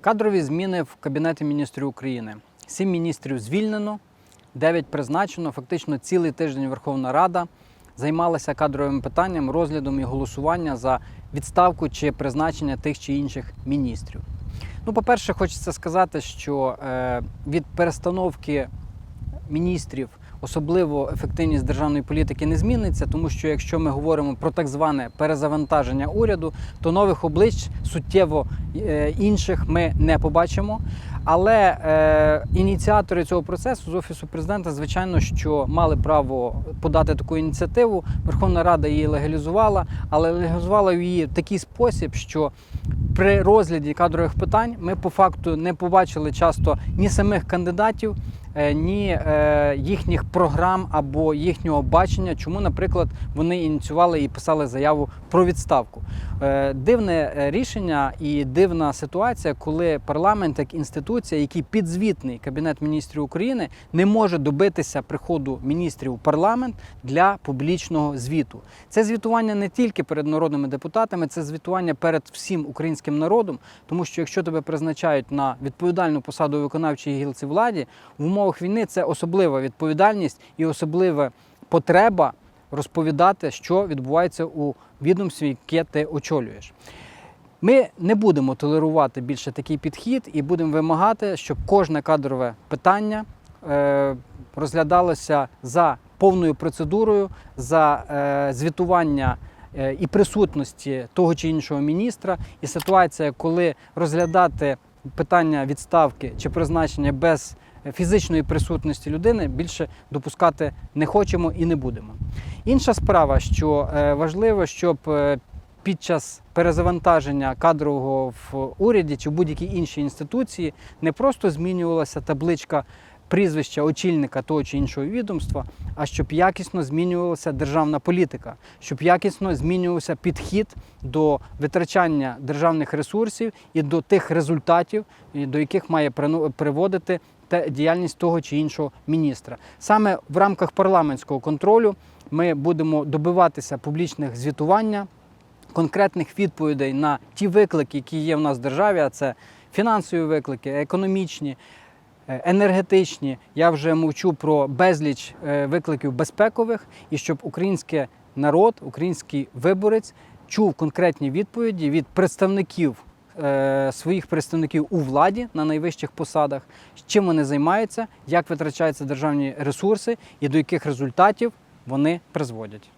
Кадрові зміни в Кабінеті міністрів України. Сім міністрів звільнено, дев'ять призначено. Фактично цілий тиждень Верховна Рада займалася кадровим питанням, розглядом і голосування за відставку чи призначення тих чи інших міністрів. Ну, по-перше, хочеться сказати, що е, від перестановки міністрів особливо ефективність державної політики не зміниться, тому що якщо ми говоримо про так зване перезавантаження уряду, то нових облич суттєво інших ми не побачимо. Але е, ініціатори цього процесу з офісу президента, звичайно, що мали право подати таку ініціативу. Верховна Рада її легалізувала, але легалізувала її в такий спосіб, що при розгляді кадрових питань ми по факту не побачили часто ні самих кандидатів, е, ні е, їхніх програм або їхнього бачення, чому, наприклад, вони ініціювали і писали заяву про відставку. Е, Дивне е, рішення і дивна ситуація, коли парламент як інституція, який підзвітний Кабінет міністрів України, не може добитися приходу міністрів у парламент для публічного звіту. Це звітування не тільки перед народними депутатами, це звітування перед всім українським народом, тому що якщо тебе призначають на відповідальну посаду у виконавчій гілці владі, в умовах війни це особлива відповідальність і особлива потреба розповідати, що відбувається у відомстві, яке ти очолюєш. Ми не будемо толерувати більше такий підхід і будемо вимагати, щоб кожне кадрове питання е, розглядалося за повною процедурою, за е, звітування е, і присутності того чи іншого міністра. І ситуація, коли розглядати питання відставки чи призначення без фізичної присутності людини, більше допускати не хочемо і не будемо. Інша справа, що е, важливо, щоб е, під час перезавантаження кадрового в уряді чи в будь-якій іншій інституції не просто змінювалася табличка прізвища очільника того чи іншого відомства, а щоб якісно змінювалася державна політика, щоб якісно змінювався підхід до витрачання державних ресурсів і до тих результатів, до яких має приводити та діяльність того чи іншого міністра. Саме в рамках парламентського контролю ми будемо добиватися публічних звітування, конкретних відповідей на ті виклики, які є в нас в державі, а це фінансові виклики, економічні, е, енергетичні. Я вже мовчу про безліч е, викликів безпекових, і щоб український народ, український виборець чув конкретні відповіді від представників. Е, Своїх представників у владі на найвищих посадах, чим вони займаються, як витрачаються державні ресурси і до яких результатів вони призводять.